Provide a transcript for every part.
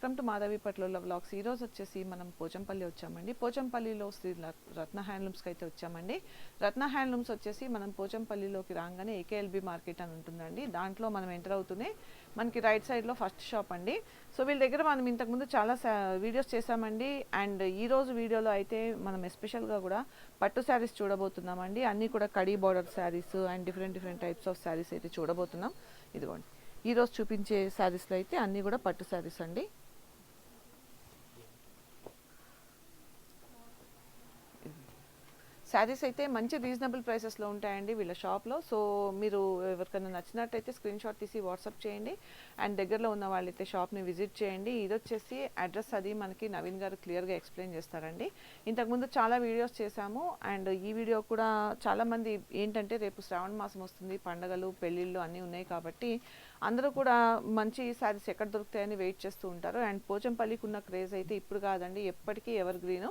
Welcome to Madhavi పట్ల blogs ఈ రోజు వచ్చేసి మనం పోచంపల్లి వచ్చామండి. పోచంపల్లిలో శ్రీ రత్న హ్యాండ్లూమ్స్కి అయితే వచ్చామండి. రత్న హ్యాండ్లూమ్స్ వచ్చేసి మనం పోచంపల్లిలోకి రాగానే ఏకేఎల్బి మార్కెట్ అని ఉంటుందండి. దాంట్లో మనం ఎంటర్ అవుతూనే మనకి రైట్ సైడ్లో ఫస్ట్ షాప్ అండి. సో వీళ్ళ దగ్గర మనం ఇంతకుముందు చాలా వీడియోస్ చేసామండి. అండ్ ఈరోజు వీడియోలో అయితే మనం ఎస్పెషల్గా కూడా పట్టు శారీస్ చూడబోతున్నామండి. అన్నీ కూడా khadi border saris and different different types of saris అయితే చూడబోతున్నాం. ఇదిగోండి. ఈరోజు చూపించే శారీస్లో అయితే అన్నీ కూడా పట్టు శారీస్ అండి. శారీస్ అయితే మంచి రీజనబుల్ ప్రైసెస్లో ఉంటాయండి వీళ్ళ షాప్లో. సో మీరు ఎవరికైనా నచ్చినట్టయితే స్క్రీన్ షాట్ తీసి వాట్సాప్ చేయండి. అండ్ దగ్గరలో ఉన్న వాళ్ళైతే షాప్ని విజిట్ చేయండి. ఇది వచ్చేసి అడ్రస్ అది మనకి నవీన్ గారు క్లియర్గా ఎక్స్ప్లెయిన్ చేస్తారండి. ఇంతకుముందు చాలా వీడియోస్ చేశాము. అండ్ ఈ వీడియో కూడా చాలామంది ఏంటంటే రేపు శ్రావణ మాసం వస్తుంది పండగలు పెళ్ళిళ్ళు అన్నీ ఉన్నాయి కాబట్టి అందరూ కూడా మంచి శారీస్ ఎక్కడ దొరుకుతాయని వెయిట్ చేస్తూ ఉంటారు. అండ్ పోచంపల్లికి ఉన్న క్రేజ్ అయితే ఇప్పుడు కాదండి ఎప్పటికీ ఎవర్ గ్రీను.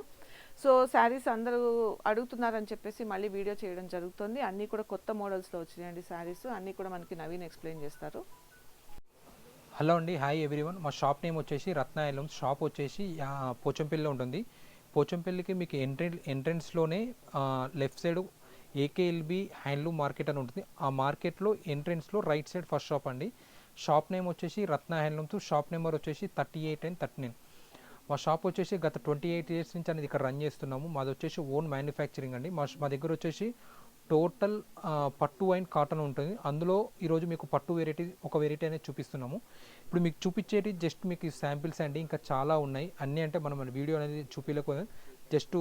సో శారీస్ అందరూ అడుగుతున్నారని చెప్పేసి మళ్ళీ వీడియో చేయడం జరుగుతుంది. అన్నీ కూడా కొత్త మోడల్స్లో వచ్చినాయండి శారీస్. అన్నీ కూడా మనకి నవీన్ ఎక్స్ప్లెయిన్ చేస్తారు. హలో అండి. Hi everyone. మా షాప్ నేమ్ వచ్చేసి రత్న షాప్ వచ్చేసి పోచంపల్లిలో ఉంటుంది. పోచంపల్లికి మీకు entry ఎంట్రెన్స్లోనే left side AKLB handloom market అని ఉంటుంది. ఆ మార్కెట్లో ఎంట్రెన్స్లో రైట్ సైడ్ ఫస్ట్ షాప్ అండి. షాప్ నేమ్ వచ్చేసి రత్న హ్యాండ్లూమ్స్. షాప్ నెంబర్ వచ్చేసి thirty eight and thirty nine. మా షాప్ వచ్చేసి గత ట్వంటీ ఎయిట్ ఇయర్స్ నుంచి అనేది ఇక్కడ రన్ చేస్తున్నాము. మాది వచ్చేసి ఓన్ మ్యానుఫ్యాక్చరింగ్ అండి. మా మా దగ్గర వచ్చేసి టోటల్ పట్టు అండ్ కాటన్ ఉంటుంది. అందులో ఈరోజు మీకు పట్టు వెరైటీ ఒక వెరైటీ అనేది చూపిస్తున్నాము. ఇప్పుడు మీకు చూపించేటి జస్ట్ మీకు శాంపిల్స్ అండి. ఇంకా చాలా ఉన్నాయి. అన్నీ అంటే మనం వీడియో అనేది చూపించలేకపోతే జస్ట్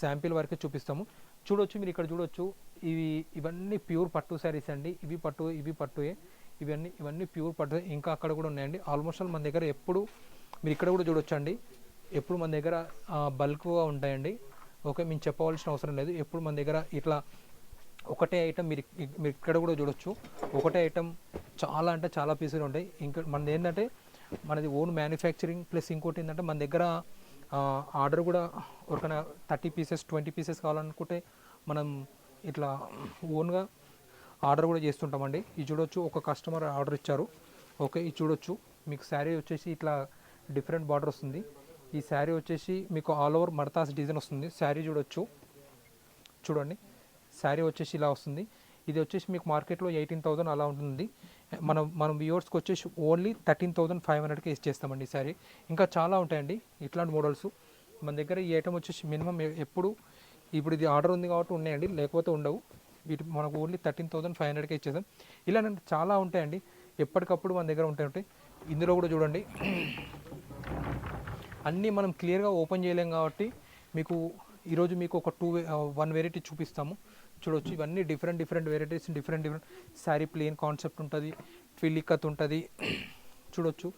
శాంపిల్ వరకే చూపిస్తాము. చూడొచ్చు మీరు ఇక్కడ చూడొచ్చు. ఇవి ఇవన్నీ ప్యూర్ పట్టు శారీస్ అండి. ఇవి పట్టు ఇవి పట్టుయే. ఇవన్నీ ఇవన్నీ ప్యూర్ పట్టు. ఇంకా అక్కడ కూడా ఉన్నాయండి. ఆల్మోస్ట్ ఆల్ మన దగ్గర ఎప్పుడు మీరు ఇక్కడ కూడా చూడొచ్చు అండి ఎప్పుడు మన దగ్గర బల్క్గా ఉంటాయండి. ఓకే మేము చెప్పవలసిన అవసరం లేదు. ఎప్పుడు మన దగ్గర ఇట్లా ఒకటే ఐటెం మీరు మీరు ఇక్కడ కూడా చూడొచ్చు. ఒకటే ఐటమ్ చాలా అంటే చాలా పీసులు ఉంటాయి. ఇంకా మనది ఏంటంటే మనది ఓన్ మ్యానుఫ్యాక్చరింగ్ ప్లస్ ఇంకోటి ఏంటంటే మన దగ్గర ఆర్డర్ కూడా ఎవరికైనా థర్టీ పీసెస్ ట్వంటీ పీసెస్ కావాలనుకుంటే మనం ఇట్లా ఓన్గా ఆర్డర్ కూడా చేస్తుంటామండి. ఇది చూడొచ్చు. ఒక కస్టమర్ ఆర్డర్ ఇచ్చారు. ఓకే ఇది చూడొచ్చు. మీకు శారీ వచ్చేసి ఇట్లా డిఫరెంట్ బార్డర్ వస్తుంది. ఈ శారీ వచ్చేసి మీకు ఆల్ ఓవర్ మడతాస్ డిజైన్ వస్తుంది. శారీ చూడొచ్చు. చూడండి. శారీ వచ్చేసి ఇలా వస్తుంది. ఇది వచ్చేసి మీకు మార్కెట్లో ఎయిటీన్ థౌసండ్ అలా ఉంటుంది. మనం మనం వ్యూవర్స్కి వచ్చేసి ఓన్లీ థర్టీన్ థౌసండ్ ఫైవ్ హండ్రెడ్కి ఇచ్చేస్తామండి ఈ శారీ. ఇంకా చాలా ఉంటాయండి. ఇట్లాంటి మోడల్స్. మన దగ్గర ఈ ఐటమ్ వచ్చేసి మినిమం ఎప్పుడు ఇప్పుడు ఇది ఆర్డర్ ఉంది కాబట్టి ఉన్నాయండి. లేకపోతే ఉండవు. వీటి మనకు ఓన్లీ థర్టీన్ థౌసండ్ ఫైవ్ హండ్రెడ్కి ఇచ్చేస్తాం ఇలా చాలా ఉంటాయండి. ఎప్పటికప్పుడు మన దగ్గర ఉంటాయి ఉంటాయి. ఇందులో కూడా చూడండి. అన్నీ మనం క్లియర్గా ఓపెన్ చేయలేం కాబట్టి మీకు ఈరోజు మీకు ఒక టూ వన్ వెరైటీ చూపిస్తాము. చూడొచ్చు ఇవన్నీ different different varieties different different. Sari plain concept ఉంటుంది ట్విలిక్కత్ ఉంటుంది. చూడొచ్చు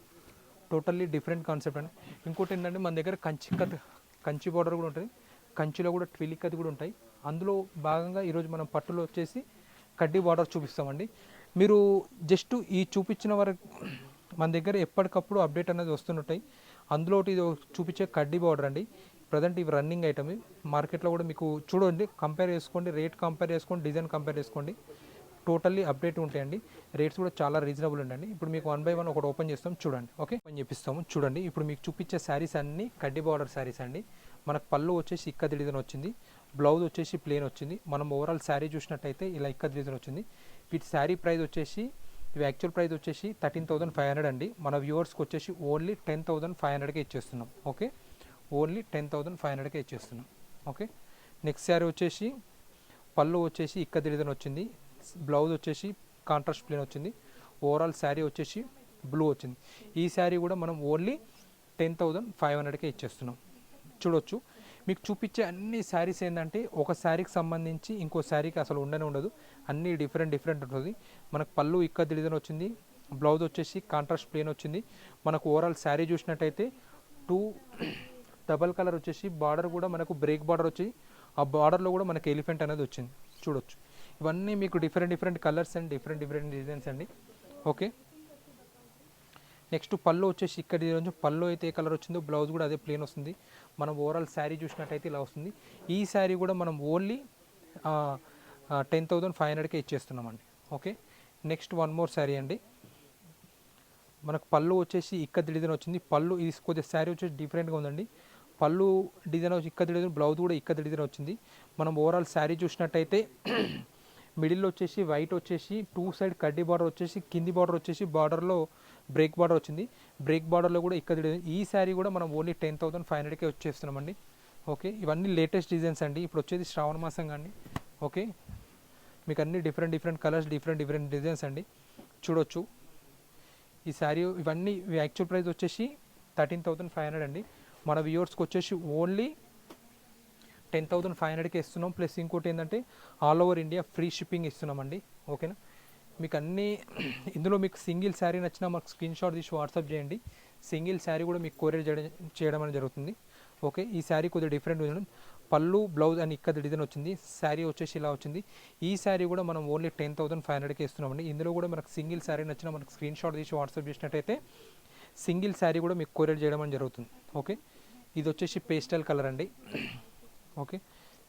టోటల్లీ డిఫరెంట్ కాన్సెప్ట్ అండి. ఇంకోటి ఏంటంటే మన దగ్గర కంచి కత్ కంచి బార్డర్ కూడా ఉంటుంది. కంచిలో కూడా ట్విల్లికత్ కూడా ఉంటాయి. అందులో భాగంగా ఈరోజు మనం పట్టులో వచ్చేసి కడ్డీ బార్డర్ చూపిస్తామండి. మీరు జస్ట్ ఈ చూపించిన వరకు మన దగ్గర ఎప్పటికప్పుడు అప్డేట్ అనేది వస్తుంటాయి. అందులో ఒకటి ఇది చూపించే కడ్డీ బార్డర్ అండి. ప్రజెంట్ ఇవి రన్నింగ్ ఐటమ్ మార్కెట్లో కూడా మీకు చూడండి కంపేర్ చేసుకోండి రేట్ కంపేర్ చేసుకోండి డిజైన్ కంపేర్ చేసుకోండి. టోటల్లీ అప్డేట్ ఉంటాయండి. రేట్స్ కూడా చాలా రీజనబుల్ ఉండండి ఇప్పుడు మీకు వన్ బై వన్ ఒకటి ఓపెన్ చేస్తాం చూడండి. ఓకే ఓపెన్ చేపిస్తాము చూడండి. ఇప్పుడు మీకు చూపించే శారీస్ అన్ని కడ్డీ బార్డర్ శారీస్ అండి. మనకు పళ్ళు వచ్చేసి ఇక్కత్ డిజైన్ వచ్చింది. బ్లౌజ్ వచ్చేసి ప్లేన్ వచ్చింది. మనం ఓవరాల్ శారీ చూసినట్టయితే ఇలా ఇక్కత్ డిజైన్ వచ్చింది. వీటి శారీ ప్రైస్ వచ్చేసి ఇవి యాక్చువల్ ప్రైస్ వచ్చేసి థర్టీన్ థౌసండ్ ఫైవ్ హండ్రెడ్ అండి. మన వ్యూవర్స్కి వచ్చేసి ఓన్లీ టెన్ థౌసండ్ ఫైవ్ హండ్రెడ్కే ఇచ్చేస్తున్నాం. Okay only ten thousand five హండ్రెడ్కే ఇచ్చేస్తున్నాం. ఓకే నెక్స్ట్ శారీ వచ్చేసి పళ్ళు వచ్చేసి ఇక్కదిరిదని వచ్చింది. బ్లౌజ్ వచ్చేసి కాంట్రాస్ట్ ప్లేన్ వచ్చింది. ఓవరాల్ శారీ వచ్చేసి బ్లూ వచ్చింది. ఈ శారీ కూడా మనం ఓన్లీ టెన్ థౌజండ్ ఫైవ్ హండ్రెడ్కే ఇచ్చేస్తున్నాం. చూడొచ్చు. మీకు చూపించే అన్ని శారీస్ ఏంటంటే ఒక శారీకి సంబంధించి ఇంకో శారీకి అసలు ఉండనే ఉండదు. అన్నీ డిఫరెంట్ డిఫరెంట్ ఉంటుంది. మనకు పళ్ళు ఇక్కడ డిజైన్ వచ్చింది బ్లౌజ్ వచ్చేసి కాంట్రాస్ట్ ప్లేన్ వచ్చింది. మనకు ఓవరాల్ శారీ చూసినట్టయితే టూ డబల్ కలర్ వచ్చేసి బార్డర్ కూడా మనకు బ్రేక్ బార్డర్ వచ్చి ఆ బార్డర్లో కూడా మనకు ఎలిఫెంట్ అనేది వచ్చింది. చూడొచ్చు. ఇవన్నీ మీకు different different colours and different different designs అండి. ఓకే? నెక్స్ట్ పళ్ళు వచ్చేసి ఇక్కడ నుంచి పళ్ళు అయితే ఏ కలర్ వచ్చిందో బ్లౌజ్ కూడా అదే ప్లేన్ వస్తుంది. మనం ఓవరాల్ శారీ చూసినట్టయితే ఇలా వస్తుంది. ఈ శారీ కూడా మనం ఓన్లీ టెన్ థౌజండ్ ఫైవ్ హండ్రెడ్కే ఇచ్చేస్తున్నామండి. Okay? Next one more sari అండి. మనకు పళ్ళు వచ్చేసి ఇక్కడ డిజైన్ వచ్చింది. పళ్ళు ఇది కొద్దిగా శారీ వచ్చేసి డిఫరెంట్గా ఉందండి. పళ్ళు డిజైన్ వచ్చి ఇక్కడ డిజైన్ బ్లౌజ్ కూడా ఇక్కడ డిజైన్ వచ్చింది. మనం ఓవరాల్ శారీ చూసినట్టయితే మిడిల్లో వచ్చేసి వైట్ వచ్చేసి టూ సైడ్ కడ్డీ బార్డర్ వచ్చేసి కింది బార్డర్ వచ్చేసి బార్డర్లో బ్రేక్ బార్డర్ వచ్చింది. బ్రేక్ బార్డర్లో కూడా ఇక్కడ ఈ శారీ కూడా మనం ఓన్లీ టెన్ థౌసండ్ ఫైవ్ హండ్రెడ్కే వచ్చేస్తున్నామండి. ఓకే? ఇవన్నీ లేటెస్ట్ డిజైన్స్ అండి. ఇప్పుడు వచ్చేది శ్రావణ మాసం కానీ ఓకే? మీకు అన్ని different different colours different different designs అండి. చూడొచ్చు. ఈ శారీ ఇవన్నీ యాక్చువల్ ప్రైస్ వచ్చేసి థర్టీన్ థౌసండ్ ఫైవ్ హండ్రెడ్ అండి. మన వ్యూవర్స్కి వచ్చేసి ఓన్లీ టెన్ థౌసండ్ ఫైవ్ హండ్రెడ్కి ఇస్తున్నాం. ప్లస్ ఇంకోటి ఏంటంటే all over India free shipping ఇస్తున్నామండి. ఓకేనా? మీకు అన్నీ ఇందులో మీకు సింగిల్ శారీ నచ్చినా మాకు స్క్రీన్ షాట్ తీసి వాట్సాప్ చేయండి. సింగిల్ శారీ కూడా మీకు కొరియర్ చేయడం చేయడం అనేది జరుగుతుంది. ఓకే? ఈ శారీ కొద్దిగా డిఫరెంట్ పళ్ళు బ్లౌజ్ అని ఇక్కడ డిజైన్ వచ్చింది. శారీ వచ్చేసి ఇలా వచ్చింది. ఈ శారీ కూడా మనం ఓన్లీ టెన్ థౌసండ్ ఫైవ్ హండ్రెడ్కి ఇస్తున్నామండి. ఇందులో కూడా మనకు సింగిల్ శారీ నచ్చిన మనకు స్క్రీన్ షాట్ తీసి వాట్సాప్ చేసినట్టయితే సింగిల్ శారీ కూడా మీకు కొరియర్ చేయడం అని జరుగుతుంది. ఓకే? ఇది వచ్చేసి పేస్టల్ కలర్ అండి. ఓకే.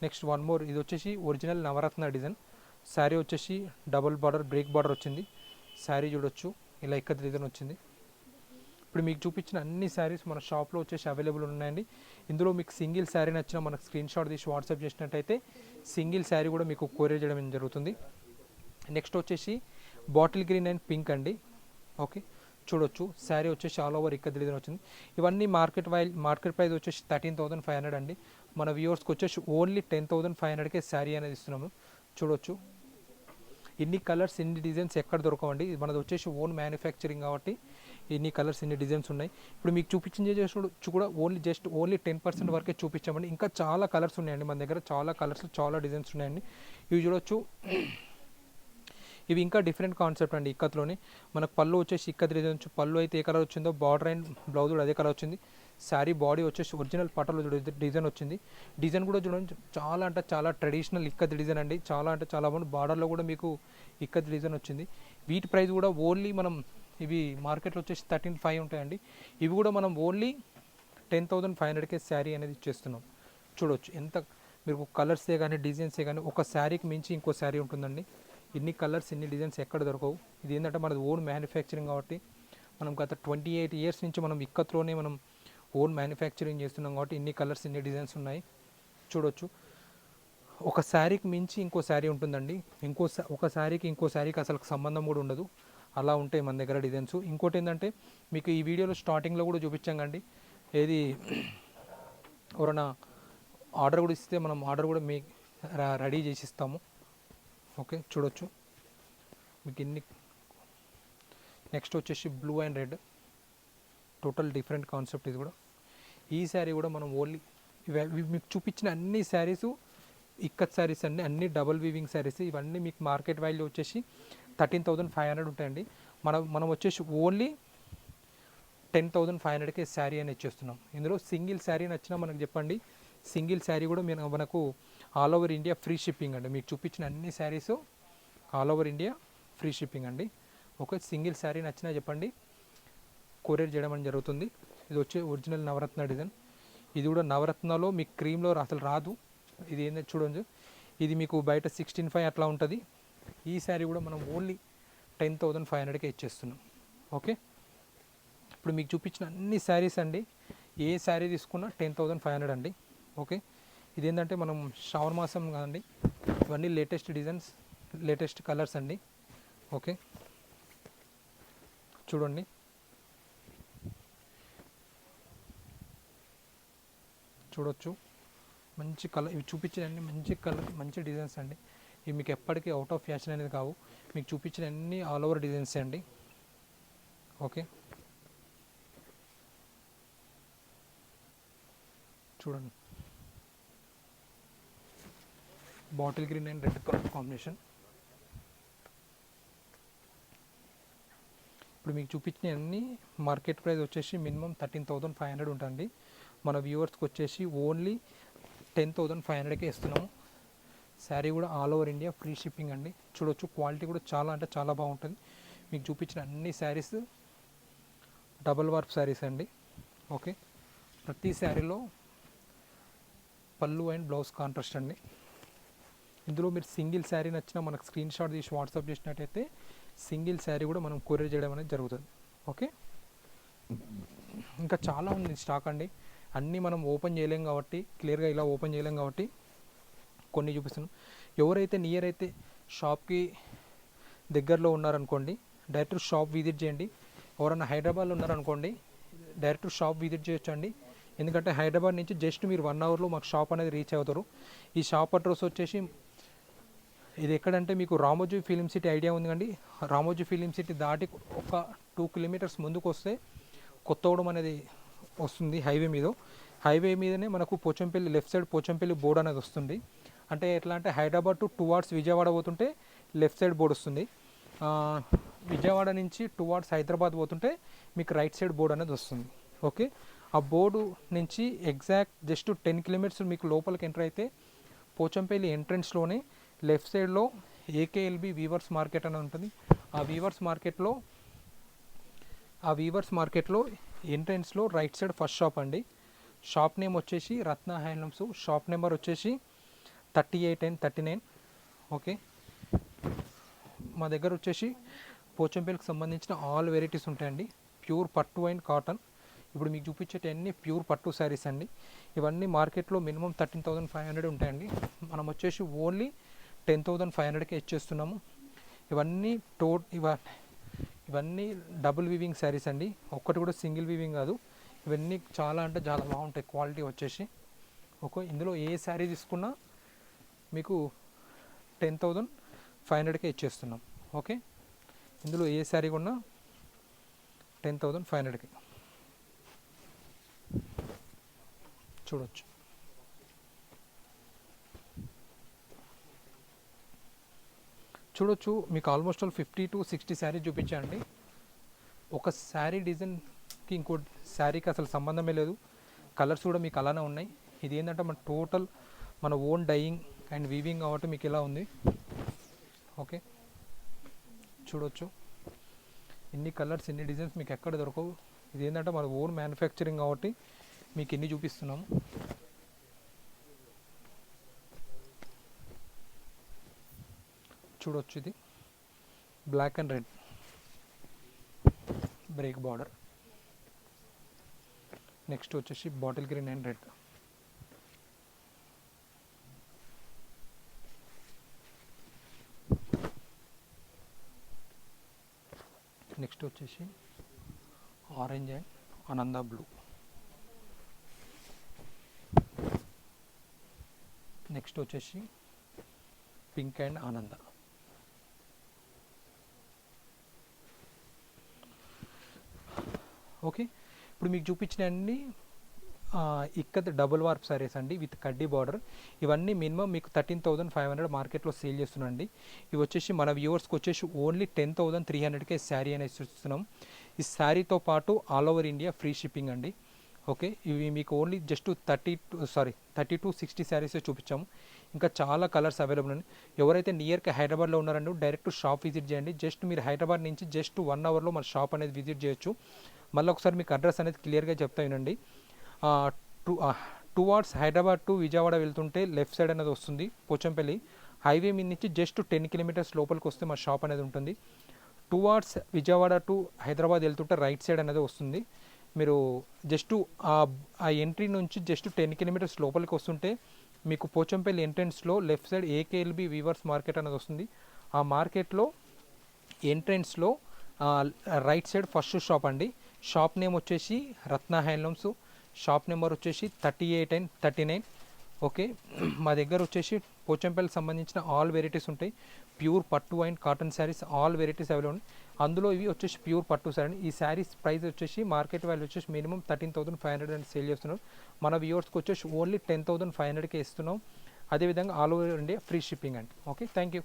Next one more. ఇది వచ్చేసి ఒరిజినల్ నవరత్న డిజైన్. శారీ వచ్చేసి డబుల్ బార్డర్ బ్రేక్ బార్డర్ వచ్చింది. శారీ చూడొచ్చు. ఇలా ఇక్కడ డిజైన్ వచ్చింది. ఇప్పుడు మీకు చూపించిన అన్ని శారీస్ మన షాప్లో వచ్చేసి అవైలబుల్ ఉన్నాయండి. ఇందులో మీకు సింగిల్ శారీ నచ్చిన మనకు స్క్రీన్ షాట్ తీసి వాట్సాప్ చేసినట్టయితే సింగిల్ శారీ కూడా మీకు కొరియర్ చేయడం జరుగుతుంది. నెక్స్ట్ వచ్చేసి బాటిల్ గ్రీన్ అండ్ పింక్ అండి. ఓకే. చూడొచ్చు. శారీ వచ్చేసి ఆల్ ఓవర్ ఇక్కడ డిజైన్ వచ్చింది. ఇవన్నీ మార్కెట్ వైల్ మార్కెట్ ప్రైస్ వచ్చేసి థర్టీన్ థౌసండ్ ఫైవ్ హండ్రెడ్ అండి. మన వ్యూవర్స్కి వచ్చేసి ఓన్లీ టెన్ థౌసండ్ ఫైవ్ హండ్రెడ్కే శారీ అనేది ఇస్తున్నాము. చూడొచ్చు. ఇన్ని కలర్స్ ఇన్ని డిజైన్స్ ఎక్కడ దొరకవండి? మనది వచ్చేసి ఓన్ మ్యానుఫ్యాక్చరింగ్ కాబట్టి ఇన్ని కలర్స్ ఇన్ని డిజైన్స్ ఉన్నాయి. ఇప్పుడు మీకు చూపించింది చేసి కూడా only just only ten percent వరకే చూపించామండి. ఇంకా చాలా కలర్స్ ఉన్నాయండి మన దగ్గర. చాలా కలర్స్ చాలా డిజైన్స్ ఉన్నాయండి. ఇవి చూడొచ్చు. ఇవి ఇంకా డిఫరెంట్ కాన్సెప్ట్ అండి ఇక్కత్లోనే మనకు పళ్ళు వచ్చేసి ఇక్కత్ డిజైన్ వచ్చి. పళ్ళు అయితే ఏ కలర్ వచ్చిందో బార్డర్ అండ్ బ్లౌజ్ కూడా అదే కలర్ వచ్చింది. శారీ బాడీ వచ్చేసి ఒరిజినల్ పటలో డిజైన్ వచ్చింది. డిజైన్ కూడా చూడండి చాలా అంటే చాలా ట్రెడిషనల్ ఇక్కత్ డిజైన్ అండి. చాలా అంటే చాలా బాగుంది. బార్డర్లో కూడా మీకు ఇక్కత్ డిజైన్ వచ్చింది. వీటి ప్రైస్ కూడా ఓన్లీ మనం ఇవి మార్కెట్లో వచ్చేసి థర్టీన్ ఫైవ్ ఉంటాయండి. ఇవి కూడా మనం ఓన్లీ టెన్ థౌజండ్ ఫైవ్ హండ్రెడ్కే శారీ అనేది ఇచ్చేస్తున్నాం. చూడొచ్చు ఎంత మీకు కలర్సే కానీ డిజైన్సే కానీ ఒక శారీకి మించి ఇంకో శారీ ఉంటుందండి. ఇన్ని కలర్స్ ఇన్ని డిజైన్స్ ఎక్కడ దొరకవు. ఇది ఏంటంటే మనది ఓన్ మ్యానుఫ్యాక్చరింగ్ కాబట్టి మనం గత ట్వంటీ ఎయిట్ ఇయర్స్ నుంచి మనం ఇక్కత్లోనే మనం ఓన్ మ్యానుఫ్యాక్చరింగ్ చేస్తున్నాం కాబట్టి ఇన్ని కలర్స్ ఇన్ని డిజైన్స్ ఉన్నాయి. చూడొచ్చు. ఒక శారీకి మించి ఇంకో శారీ ఉంటుందండి. ఇంకో ఒక శారీకి ఇంకో శారీకి అసలు సంబంధం కూడా ఉండదు. అలా ఉంటాయి మన దగ్గర డిజైన్స్. ఇంకోటి ఏంటంటే మీకు ఈ వీడియోలో స్టార్టింగ్లో కూడా చూపించాంగండి ఏది ఎవరైనా ఆర్డర్ కూడా ఇస్తే మనం ఆర్డర్ కూడా మీ రెడీ చేసి ఇస్తాము. ఓకే చూడొచ్చు. మీకు ఇన్ని నెక్స్ట్ వచ్చేసి blue and red total different concept ఇది కూడా. ఈ శారీ కూడా మనం ఓన్లీ మీకు చూపించిన అన్ని శారీస్ ఇక్కత్ శారీస్ అన్ని అన్ని డబుల్ వీవింగ్ శారీస్ ఇవన్నీ మీకు మార్కెట్ వాల్యూ వచ్చేసి థర్టీన్ థౌజండ్ ఫైవ్ హండ్రెడ్ ఉంటాయండి. మనం మనం వచ్చేసి ఓన్లీ టెన్ థౌజండ్ ఫైవ్ హండ్రెడ్కి శారీ అని ఇచ్చేస్తున్నాం. ఇందులో సింగిల్ శారీ నచ్చినా మనకు చెప్పండి. సింగిల్ శారీ కూడా మీరు మనకు all over India free shipping అండి. మీకు చూపించిన అన్ని saris all over India free shipping అండి. ఒక సింగిల్ శారీ నచ్చినా చెప్పండి. కొరియర్ చేయడం అని జరుగుతుంది. ఇది వచ్చే ఒరిజినల్ నవరత్న డిజైన్. ఇది కూడా నవరత్నలో మీకు క్రీమ్లో అసలు రాదు. ఇది ఏంటంటే చూడండి. ఇది మీకు బయట సిక్స్టీన్ ఫైవ్ అట్లా ఉంటుంది. ఈ శారీ కూడా మనం ఓన్లీ టెన్ థౌజండ్ ఫైవ్ హండ్రెడ్కే ఇచ్చేస్తున్నాం. ఓకే? ఇప్పుడు మీకు చూపించిన అన్ని శారీస్ అండి. ఏ శారీ తీసుకున్నా టెన్ థౌజండ్ ఫైవ్ హండ్రెడ్ అండి. ఓకే? ఇదేంటంటే మనం షవర్ మాసం కాదండి. ఇవన్నీ లేటెస్ట్ డిజైన్స్ లేటెస్ట్ కలర్స్ అండి. ఓకే? చూడండి. చూడొచ్చు. మంచి కలర్ ఇవి చూపించినన్ని మంచి కలర్ మంచి డిజైన్స్ అండి. ఇవి మీకు ఎప్పటికీ అవుట్ ఆఫ్ ఫ్యాషన్ అనేది కావు. మీకు చూపించిన అన్ని ఆల్ ఓవర్ డిజైన్స్ అండి. ఓకే. చూడండి. Bottle green and red colour combination. ఇప్పుడు మీకు చూపించిన అన్ని మార్కెట్ ప్రైస్ వచ్చేసి minimum thirteen thousand five hundred ఉంటుంది మన వ్యూవర్స్కి వచ్చేసి ఓన్లీ టెన్ థౌజండ్ ఫైవ్ హండ్రెడ్కే ఇస్తున్నాము. శారీ కూడా all over India free shipping అండి. చూడొచ్చు క్వాలిటీ కూడా చాలా అంటే చాలా బాగుంటుంది. మీకు చూపించిన అన్ని శారీస్ డబల్ వార్ప్ శారీస్ అండి. ఓకే. ప్రతి శారీలో పళ్ళు అండ్ బ్లౌజ్ కాంట్రాస్ట్ అండి. ఇందులో మీరు సింగిల్ శారీ నచ్చిన మనకు స్క్రీన్ షాట్ తీసి వాట్సాప్ చేసినట్టయితే సింగిల్ శారీ కూడా మనం కొరియర్ చేయడం అనేది జరుగుతుంది. ఓకే. ఇంకా చాలా ఉంది స్టాక్ అండి. అన్నీ మనం ఓపెన్ చేయలేం కాబట్టి క్లియర్గా ఇలా ఓపెన్ చేయలేం కాబట్టి కొన్ని చూపిస్తున్నాం. ఎవరైతే నియర్ అయితే షాప్కి దగ్గరలో ఉన్నారనుకోండి డైరెక్ట్ షాప్ విజిట్ చేయండి. ఎవరైనా హైదరాబాద్లో ఉన్నారనుకోండి డైరెక్ట్ షాప్ విజిట్ చేయొచ్చండి. ఎందుకంటే హైదరాబాద్ నుంచి జస్ట్ మీరు వన్ అవర్లో మాకు షాప్ అనేది రీచ్ అవుతారు. ఈ షాప్ అడ్రస్ వచ్చేసి ఇది ఎక్కడంటే మీకు రామోజీ ఫిలిం సిటీ ఐడియా ఉంది కండి రామోజీ ఫిలిం సిటీ దాటి ఒక టూ కిలోమీటర్స్ ముందుకు వస్తే కొత్తగూడెం అనేది వస్తుంది హైవే మీద. హైవే మీదనే మనకు Pochampally left side Pochampally board అనేది వస్తుంది. అంటే ఎట్లా అంటే హైదరాబాద్ టు టువార్డ్స్ విజయవాడ పోతుంటే లెఫ్ట్ సైడ్ బోర్డు వస్తుంది. విజయవాడ నుంచి టువార్డ్స్ హైదరాబాద్ పోతుంటే మీకు రైట్ సైడ్ బోర్డ్ అనేది వస్తుంది. ఓకే? ఆ బోర్డు నుంచి ఎగ్జాక్ట్ జస్ట్ టెన్ కిలోమీటర్స్ మీకు లోపలికి ఎంటర్ అయితే పోచంపల్లి ఎంట్రన్స్లోనే లెఫ్ట్ సైడ్లో A K L B weavers market అని ఉంటుంది. ఆ వీవర్స్ మార్కెట్లో ఆ వీవర్స్ మార్కెట్లో ఎంట్రెన్స్లో రైట్ సైడ్ ఫస్ట్ షాప్ అండి. షాప్ నేమ్ వచ్చేసి రత్న హ్యాండ్లూమ్స్. షాప్ నెంబర్ వచ్చేసి thirty eight and thirty nine. Okay. మా దగ్గర వచ్చేసి పోచంపల్లికి సంబంధించిన ఆల్ వెరైటీస్ ఉంటాయండి. ప్యూర్ పట్టు అండ్ కాటన్. ఇప్పుడు మీకు చూపించేటన్నీ ప్యూర్ పట్టు శారీస్ అండి. ఇవన్నీ మార్కెట్లో minimum thirteen thousand five hundred ఉంటాయండి. మనం వచ్చేసి ఓన్లీ టెన్ థౌజండ్ ఫైవ్ హండ్రెడ్కే ఇచ్చేస్తున్నాము. ఇవన్నీ టో ఇవ ఇవన్నీ డబుల్ వీవింగ్ శారీస్ అండి. ఒక్కటి కూడా సింగిల్ వీవింగ్ కాదు. ఇవన్నీ చాలా అంటే చాలా బాగుంటాయి. క్వాలిటీ వచ్చేసి. ఓకే ఇందులో ఏ శారీ తీసుకున్నా మీకు టెన్ థౌజండ్ ఫైవ్ హండ్రెడ్కే ఇచ్చేస్తున్నాం. ఓకే ఇందులో ఏ శారీ కొన్నా టెన్ థౌజండ్ ఫైవ్ హండ్రెడ్కి చూడొచ్చు. చూడొచ్చు. మీకు almost all fifty to sixty sari చూపించండి ఒక శారీ డిజైన్కి ఇంకో శారీకి అసలు సంబంధమే లేదు. కలర్స్ కూడా మీకు అలానే ఉన్నాయి. ఇది ఏంటంటే మన టోటల్ మన ఓన్ డైయింగ్ అండ్ వీవింగ్ కాబట్టి మీకు ఇలా ఉంది. ఓకే చూడొచ్చు. ఇన్ని కలర్స్ ఇన్ని డిజైన్స్ మీకు ఎక్కడ దొరకవు. ఇది ఏంటంటే మన ఓన్ మ్యానుఫ్యాక్చరింగ్ కాబట్టి మీకు ఎన్ని చూపిస్తున్నాము. చూడొచ్చు ఇది. Black and red break border next వచ్చేసి bottle green and red next వచ్చేసి ఆరెంజ్ అండ్ ఆనంద బ్లూ నెక్స్ట్ వచ్చేసి పింక్ అండ్ ఆనంద ఓకే. ఇప్పుడు మీకు చూపించిన అన్ని ఇక్కత్ డబుల్ వార్ప్ సారీస్ అండి విత్ కడ్డీ బార్డర్. ఇవన్నీ మినిమం మీకు థర్టీన్ థౌసండ్ ఫైవ్ హండ్రెడ్ మార్కెట్లో సేల్ చేస్తున్నాండి ఇవి వచ్చేసి మన వ్యూవర్స్కి వచ్చేసి ఓన్లీ టెన్ థౌసండ్ త్రీ హండ్రెడ్కే శారీ అనేది ఇస్తున్నాం. ఈ శారీతో పాటు all over India free shipping అండి. ఓకే. ఇవి మీకు only just thirty two sorry thirty two sixty saris చూపించాము. ఇంకా చాలా కలర్స్ అవైలబుల్ ఉన్నాయి ఎవరైతే నియర్గా హైదరాబాద్లో ఉన్నారండి డైరెక్ట్ షాప్ విజిట్ చేయండి. జస్ట్ మీరు హైదరాబాద్ నుంచి జస్ట్ వన్ అవర్లో మన షాప్ అనేది విజిట్ చేయొచ్చు. మళ్ళీ ఒకసారి మీకు అడ్రస్ అనేది క్లియర్గా చెప్తా వినండి. To towards Hyderabad to Vijayawada వెళ్తుంటే లెఫ్ట్ సైడ్ అనేది వస్తుంది పోచంపల్లి. హైవే మీద నుంచి జస్ట్ టెన్ కిలోమీటర్స్ లోపలికి వస్తే మా షాప్ అనేది ఉంటుంది. టువార్డ్స్ విజయవాడ టు హైదరాబాద్ వెళ్తుంటే రైట్ సైడ్ అనేది వస్తుంది. మీరు జస్ట్ ఆ ఎంట్రీ నుంచి జస్ట్ టెన్ కిలోమీటర్స్ లోపలికి వస్తుంటే మీకు Pochampally ఎంట్రెన్స్లో left side AKLB weavers market అనేది వస్తుంది. ఆ మార్కెట్లో ఎంట్రెన్స్లో రైట్ సైడ్ ఫస్ట్ షాప్ అండి. షాప్ నేమ్ వచ్చేసి రత్న హ్యాండ్లూమ్స్ షాప్ నెంబర్ వచ్చేసి thirty eight and thirty nine okay మా దగ్గర వచ్చేసి పోచంపల్లికి సంబంధించిన ఆల్ వెరైటీస్ ఉంటాయి. ప్యూర్ పట్టు and cotton saris all varieties available ఉన్నాయి. అందులో ఇవి వచ్చేసి ప్యూర్ పట్టు శారీ ఈ శారీస్ ప్రైస్ వచ్చేసి మార్కెట్ వాల్యూ వచ్చేసి minimum thirteen thousand five hundred and sale చేస్తున్నారు మన వ్యూవర్స్కి వచ్చేసి ఓన్లీ టెన్ థౌసండ్ ఫైవ్ హండ్రెడ్కే ఇస్తున్నాం. అదేవిధంగా all over India free shipping అండి. Okay thank you